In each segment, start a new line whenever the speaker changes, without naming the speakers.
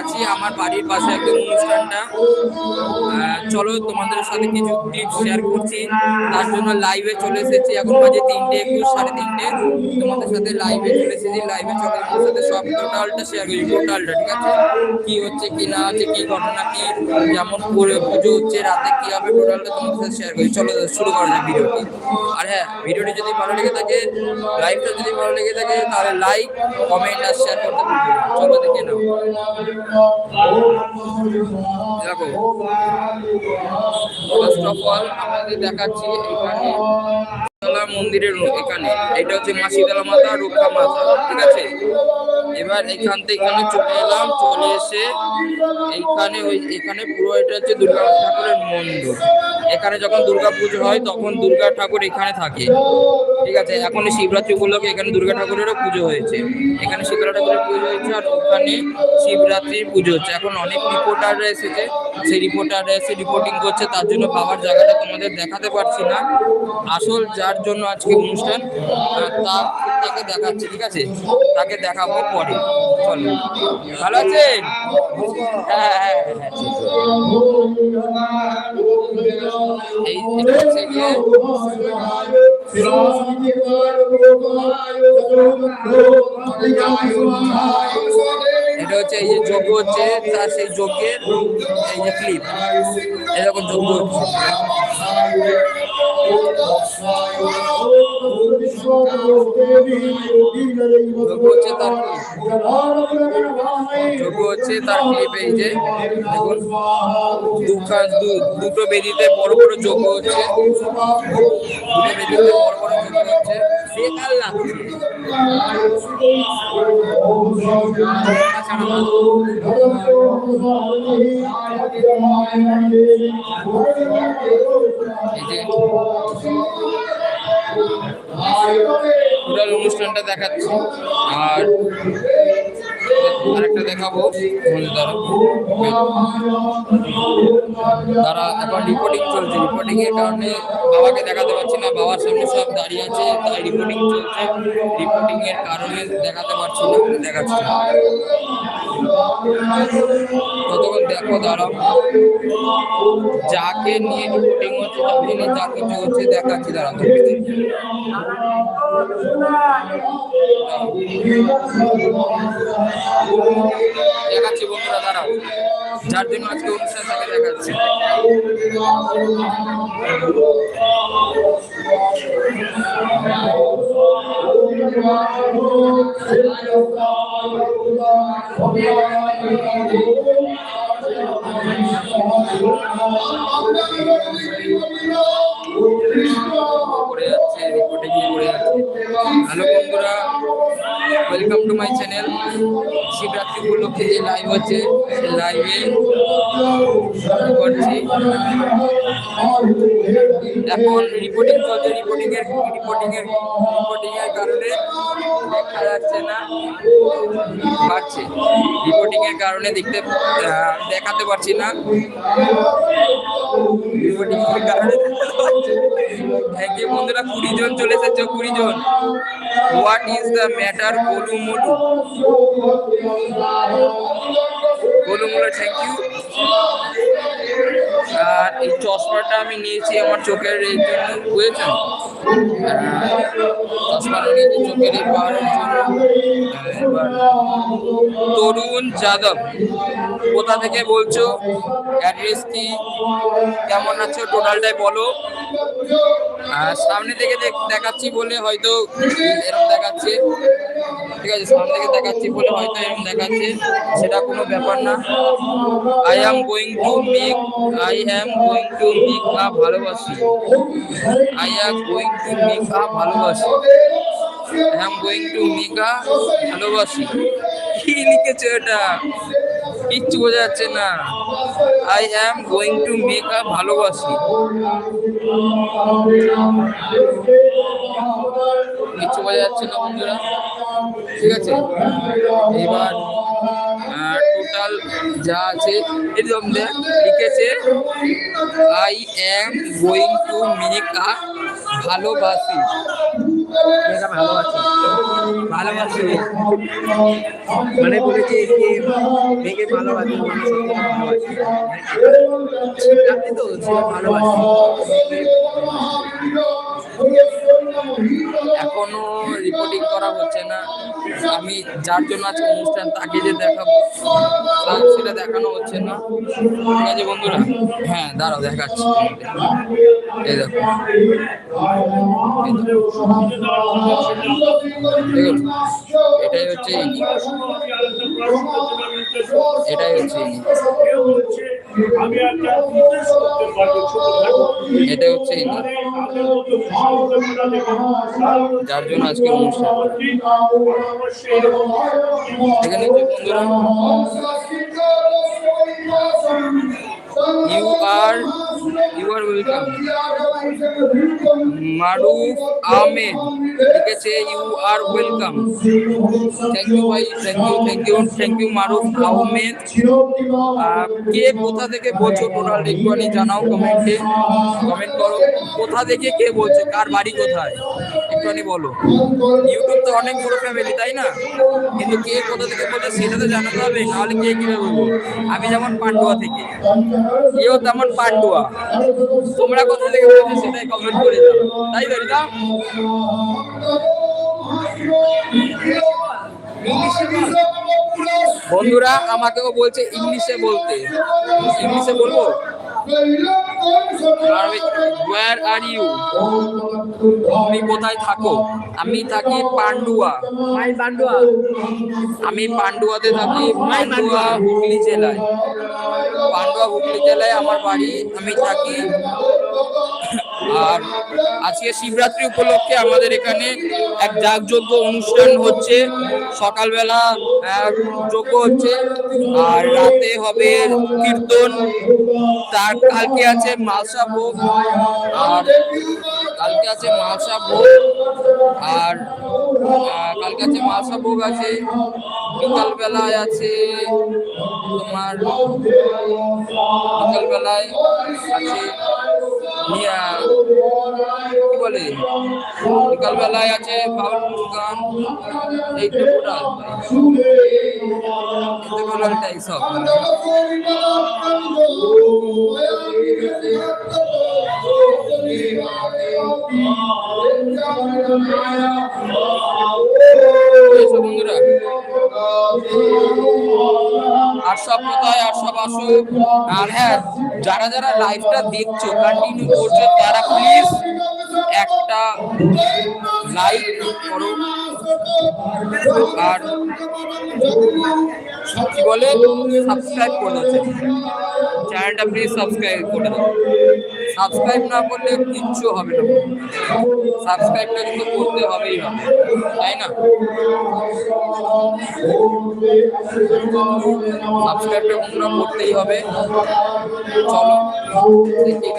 আছি আমার বাড়ির পাশে একদম অনুষ্ঠানটা। চলো তোমাদের সাথে কিছু ক্লিপ শেয়ার করছি। তার জন্য লাইভে চলে এসেছি এখন বাজে তিনটে একুশ, সাড়ে তিনটে। তোমাদের সাথে লাইভে চলে এসেছি। লাইভে চলে তোমাদের সাথে সব টোটালটা শেয়ার করছি টোটালটা ঠিক আছে? কি হচ্ছে, কি না হচ্ছে, কি ঘটনা, কি, যেমন করে পুজো হচ্ছে, রাতে কি হবে টোটালটা তোমাদের সাথে শেয়ার করি। চলো, শুরু করা যায় ভিডিওটি। আর হ্যাঁ ভিডিওটি যদি ভালো লেগে থাকে লাইভটা যদি ভালো লেগে থাকে, তাহলে লাইক কমেন্ট আর শেয়ার করতে চলো দেখে নাও। ফার্স্ট অফ এখানে মন্দিরের এখানে। এটা হচ্ছে মা শীতলা মাতা রক্ষা মাতা ঠিক আছে? এবার এখান থেকে এখানে চলে এলাম, চলে এসে এইখানে ওই, এখানে পুরো এটা হচ্ছে দুর্গা ঠাকুরের মন্দির। এখানে যখন দুর্গা পুজো হয়, তখন দুর্গা ঠাকুর এখানে থাকে। ঠিক আছে? এখন শিবরাত্রি উপলক্ষে এখানে দুর্গা ঠাকুরেরও পুজো হয়েছে। এখানে শীতলা ঠাকুরের পুজো হয়েছে আর ওখানে শিবরাত্রির পুজো হচ্ছে। এখন অনেক রিপোর্টাররা এসেছে। সেই রিপোর্টাররা এসে রিপোর্টিং করছে। তার জন্য বাবার জায়গাটা তোমাদের দেখাতে পারছি না। আসল যার জন্য আজকে অনুষ্ঠান তা তাকে দেখাচ্ছি ঠিক আছে? তাকে দেখাবো পরে। চলো। ভালো আছেন? হ্যাঁ হ্যাঁ হ্যাঁ, হ্যাঁ। এই এটা হচ্ছে এই যে যজ্ঞ হচ্ছে তার সেই যজ্ঞের এই যে ক্লিপ এরকম যজ্ঞ হচ্ছে। যজ্ঞ হচ্ছে তার এই যে দেখুন দুটো বেদিতে বড় বড় যজ্ঞ হচ্ছে বড় বড় যজ্ঞ হচ্ছে এই যে টোটাল অনুষ্ঠানটা দেখাচ্ছি। আর আরেকটা দেখাবো তারা এখন রিপোর্টিং চলছে। রিপোর্টিং এর কারণে বাবাকে দেখাতে পারছি না। বাবার সামনে সব দাঁড়িয়ে আছে, তাই রিপোর্টিং চলছে। রিপোর্টিং এর কারণে দেখাতে পারছি না, দেখাচ্ছি। ততক্ষণ দেখো, দাঁড়াও। যাকে নিয়ে রিপোর্টিং হচ্ছে নিয়ে যা কিছু হচ্ছে দেখাচ্ছি, দাঁড়াও দেখাচ্ছি, বন্ধুরা, দাঁড়াও। যার জন্য আজকে অনুষ্ঠান তাকে দেখাচ্ছি। করে যাচ্ছে রিপোর্টিং করে যাচ্ছে। হ্যালো বন্ধুরা welcome to my channel Shivratri উপলক্ষে যে লাইভ হচ্ছে, সেই লাইভে করছি। এখন রিপোর্টিং চলছে রিপোর্টিং এর রিপোর্টিং এর রিপোর্টিং এর কারণে দেখা যাচ্ছে না পারছে রিপোর্টিং এর কারণে দেখতে দেখাতে পারছি না। থ্যাংক বন্ধুরা কুড়ি জন চলে এসেছে কুড়ি জন what is the matter Golu Molu Golu thank you আর এই চশমাটা আমি নিয়েছি আমার চোখের জন্য আহ, চশমাটা নিয়েছি চোখের এই পাওয়ারের জন্য। তরুণ যাদব, কোথা থেকে বলছো? অ্যাড্রেস কি? কেমন আছো টোটালটাই বলো। সামনে থেকে দেখ- দেখাচ্ছি বলে হয়তো এরকম দেখাচ্ছে। ঠিক আছে, সামনে থেকে দেখাচ্ছি বলে হয়তো এরকম দেখাচ্ছে, সেটা কোনো ব্যাপার না। I am going to make I am going to make a ভালোবাসি। I am going to make a ভালোবাসি। I am going to a ভালোবাসি কি লিখেছে এটা কিচ্ছু বোঝা যাচ্ছে না I am going to make a ভালোবাসি কিচ্ছু বোঝা যাচ্ছে না বন্ধুরা ঠিক আছে এবার টোটাল যা আছে এরকম লিখেছে I am going to make ভালোবাসি।
ভালোবাসি ভালো
ভালোবাসে।
মানে বলেছে যে ভালোবাসি আপনি তো ভালোবাসে।
এখনও রিপোর্টিং করা হচ্ছে না। আমি যার জন্য আজকে অনুষ্ঠান তাকে যে দেখাবো সেটা দেখানো হচ্ছে না। ঠিক আছে বন্ধুরা? হ্যাঁ দাঁড়াও, দেখাচ্ছি এই দেখো। এটাই হচ্ছে এটাই হচ্ছে
আমি একটা করতে পারব
এটাই হচ্ছে যার জন্য আজকে অনুষ্ঠান। এখানে যে বন্ধুরা you are you are welcome Maruf Ahmed লিখেছে you are welcome thank you ভাই thank you thank you thank you Maruf Ahmed আহ, কে কোথা থেকে বলছো টোটাল একটুখানি জানাও কমেন্টে। কমেন্ট করো কোথা থেকে কে বলছো? কার বাড়ি কোথায়? একটুখানি বলো। ইউটিউব তো অনেক বড় ফ্যামিলি তাই না? কিন্তু কে কোথা থেকে বলছো সেটা তো জানাতে হবে, নাহলে কে কীভাবে বলব? আমি যেমন পান্ডুয়া থেকে। এও তেমন পান্ডুয়া। তোমরা কোথা থেকে বলছো সেটাই কমেন্ট করে দাও। তাই তো, রিতা? বন্ধুরা, আমাকেও বলছে ইংলিশে বলতে। ইংলিশে বলব? ওয়ার আর ইউ তুমি কোথায় থাকো? আমি থাকি পান্ডুয়া।
মাই পান্ডুয়া।
আমি পান্ডুয়াতে থাকি পান্ডুয়া হুগলি জেলায়। পান্ডুয়া হুগলি জেলায় আমার বাড়ি আমি থাকি আর আজকে শিবরাত্রি উপলক্ষে আমাদের এখানে এক যাগযজ্ঞ অনুষ্ঠান হচ্ছে। সকালবেলা যজ্ঞ হচ্ছে, আর রাতে হবে কীর্তন। তার কালকে আছে মালসা ভোগ, আর কালকে আছে মালসা ভোগ, আর কালকে আছে মালসা ভোগ আছে। বিকালবেলায় আছে তোমার, বিকালবেলায় আছে কি বলে? বিকালবেলায় আছে বাউল গান এই টোটাল টোটালটাই সব বন্ধুরা। কোথায়, আর সব আসো আর হ্যাঁ যারা যারা লাইভটা দেখছ কন্টিনিউ করছ, তারা প্লিজ একটা লাইক করো। আর কি বলে? সাবস্ক্রাইব করে দাও। চ্যানেলটা প্লিজ সাবস্ক্রাইব করে দাও। সাবস্ক্রাইব না করলে কিচ্ছু হবে না। সাবস্ক্রাইবটা কিন্তু করতে হবেই হবে, তাই না? সাবস্ক্রাইবটা বন্ধুরা করতেই হবে। চলো, দেখি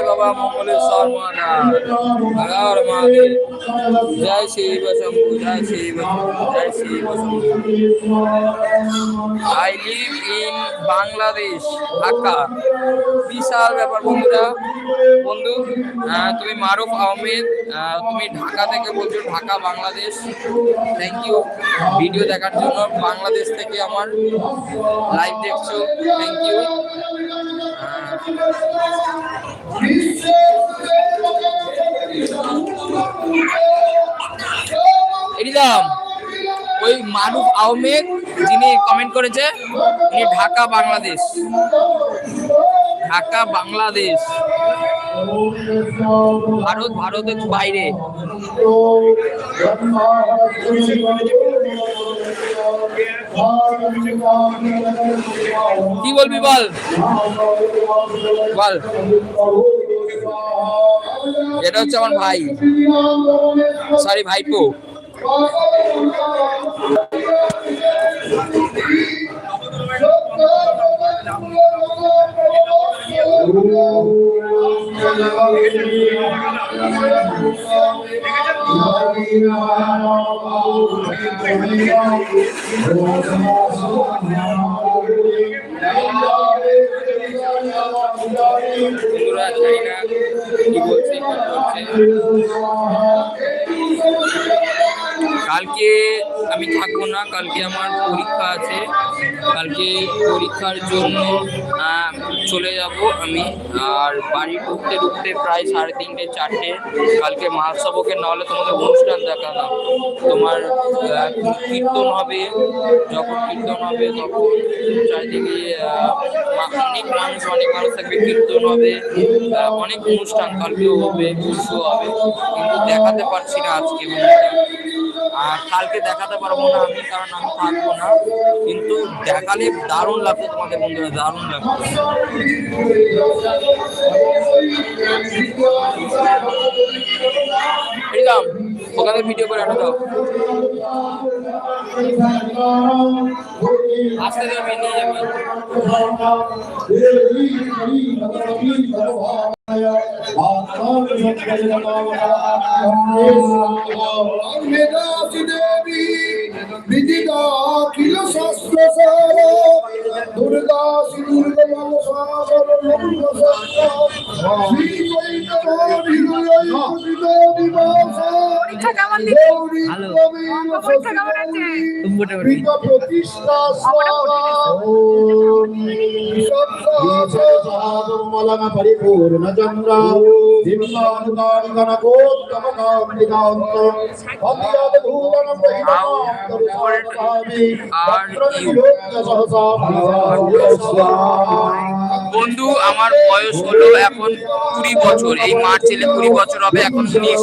জয় বাবা মঙ্গলেশ্বর মহারাজ জয় শিব শম্ভু জয় শিব জয় Shiva Shambhu I live in Bangladesh Dhaka বিশাল ব্যাপার বন্ধুরা। বন্ধু তুমি মারুফ আহমেদ তুমি ঢাকা থেকে বলছো, Dhaka, Bangladesh. Thank you video দেখার জন্য বাংলাদেশ থেকে আমার লাইভ দেখছ। থ্যাংক ইউ ওই মারুফ আহমেদ যিনি কমেন্ট করেছে, উনি ঢাকা, বাংলাদেশ। ঢাকা, বাংলাদেশ। ভারত, ভারতের বাইরে। কি বলবি বল? বল। এটা হচ্ছে আমার ভাই। সরি ভাইপো। কালকে আমার পরীক্ষা আছে। কালকে পরীক্ষার জন্য চলে যাব আমি। আর বাড়ি ঢুকতে ঢুকতে প্রায় সাড়ে তিনটে, চারটে। কালকে মহাসবকের নাহলে তোমাকে অনুষ্ঠান দেখালাম। তোমার কীর্তন হবে, যখন কীর্তন হবে তখন চারিদিকে অনেক মানুষ অনেক মানুষ থাকবে, কীর্তন হবে অনেক অনুষ্ঠান কালকেও হবে পরশু হবে। কিন্তু দেখাতে পারছি না আজকে। আর কালকে দেখাতে পারব না আমি, কারণ আমি থাকব না। কিন্তু দেখালে দারুণ লাগতো তোমাদের বন্ধুরা, দারুণ লাগতো এরকম ওখানে ভিডিও করে একটা দাও। আসতে দেবে নিয়ে যাবি।
দেবী কিল শাস্ত্র দুর্গা শ্রী দুর্গা সাগর
পরীক্ষা কেমন দিচ্ছে?
ভালো।
পরীক্ষা কেমন আছে?
মোটামুটি।
প্রতিষ্ঠা পরিপূর্ণ চন্দ্র
বন্ধু আমার বয়স হলো এখন কুড়ি বছর এই মার্চ এলে কুড়ি বছর হবে এখন উনিশ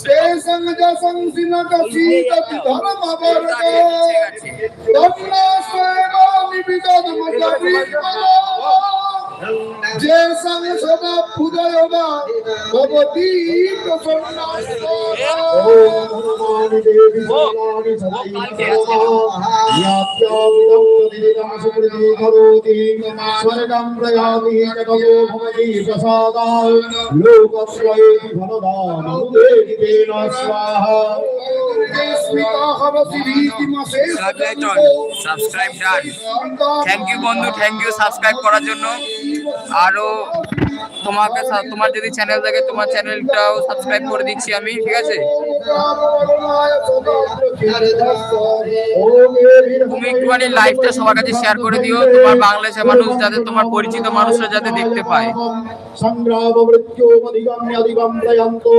সেই সঙ্গে
সংসীনত শীত ধর্ম বর্গ ধন্য সেবা নিবিদ মজা যে সঙ্গে সদা পূজয় বা ভগবতী স্বর্গম প্রয়ামি ভবতি ফলদান স্বাহা
সাবস্ক্রাইব ডান থ্যাংক ইউ বন্ধু থ্যাংক ইউ সাবস্ক্রাইব করার জন্য। আরও তোমাকে তোমার যদি চ্যানেল থাকে তোমার চ্যানেলটাও সাবস্ক্রাইব করে দিচ্ছি আমি ঠিক আছে? তুমি একটুখানি লাইভটা সবার কাছে শেয়ার করে দিও। তোমার বাংলাদেশের মানুষ যাতে তোমার পরিচিত মানুষরা যাতে দেখতে পায়।
সংগ্রাম মৃত্যুমধিগম্যধিগম প্রয়ন্তো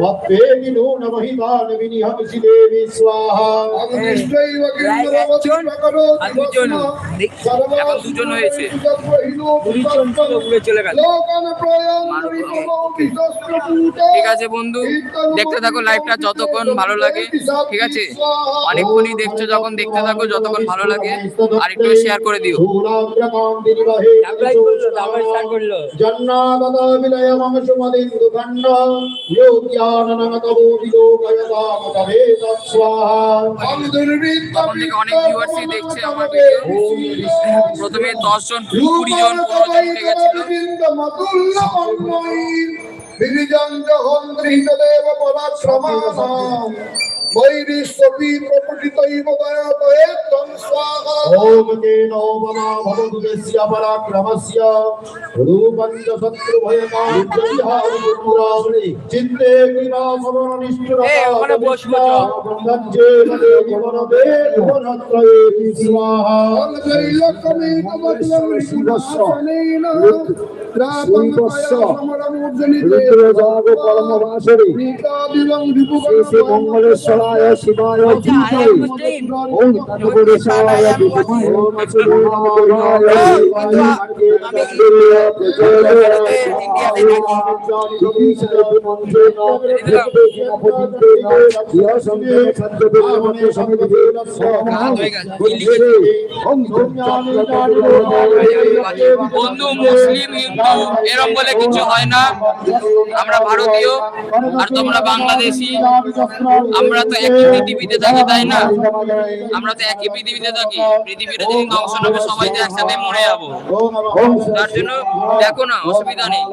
ভক্তেমি নূন মহিমান বিনিহমিষি দেবী স্বাহা
একজন আর দুজন
এখন দুজন হয়েছে
দুজন চলে গেল।
ঠিক আছে বন্ধু দেখতে থাকো লাইভটা যতক্ষণ ভালো লাগে ঠিক আছে? অনেকক্ষণই দেখছ যখন দেখতে থাকো যতক্ষণ ভালো লাগে আর একটু শেয়ার করে দিও। অনেক ভিউয়ার্সই দেখছে আমার প্রথমে দশ জন কুড়ি জন পনেরো জন উঠে গেছিল
বিরিজঙ্গহন্ত্রিতদেব পরাশ্রমাসাম বৈরিশ্বপি সমর নিষ্ঠুরতা
এই, ওখানে বসবো চ।
গঞ্জে মদে ভবনদে ভুবনত্রয়ে স্বাহা অন্তরিলক্ষ্মী কমলং শিবস্য শিবস্য রুদ্রজাগ পরমবাসরি শ্রী শ্রী মঙ্গলেশ্বর
ধীমহি ওং তৎপুরুষায় বিদ্মহে মসুরমায় শিবায়
বন্ধু মুসলিম হিন্দু এরম বলে কিছু হয় না। আমরা ভারতীয় আর তোমরা বাংলাদেশি আমরা তো একই পৃথিবীতে থাকি, তাই না? আমরা তো একই পৃথিবীতে থাকি। পৃথিবীতে যদি ধ্বংস না হবে সবাই তো একসাথে মরে যাব। তার জন্য দেখো না, অসুবিধা নেই।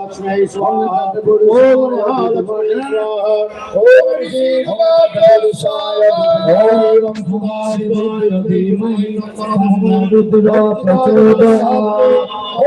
ওং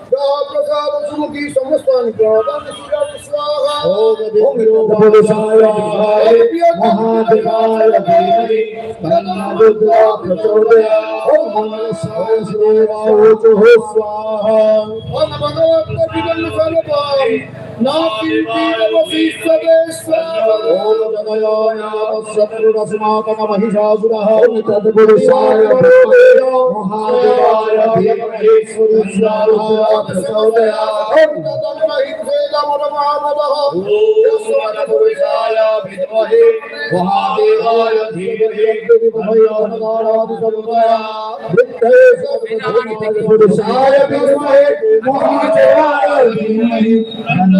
प्रसादसुमुखी समस्तानि प्रदानसुराणि स्वाहा ॐ विरोधपुरुषाय महादेवाय धीमहि तन्नादुर्गा प्रचोदयात् ॐ मनसाय श्रीरावोचुः स्वाहा ॐ भगवत्प्रतिदं सर्वपाणि মহাদেবায় ধীমহি তন্নরুদ্র প্রচোদয়াৎ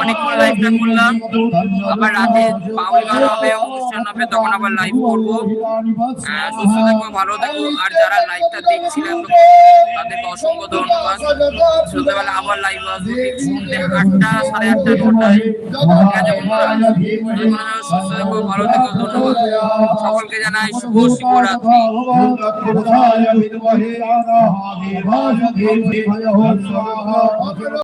অনেকক্ষণ রাতে হবে, অনুষ্ঠান হবে, তখন আবার লাইভ করব। থাকব ভালো আর যারা দেখছিলেন সন্ধ্যাবেলা লাইভ আটটা, সাড়ে আটটা ভালো ধন্যবাদ। সকলকে জানাই শুভ শিবরাত্রি।
বিদ্মহে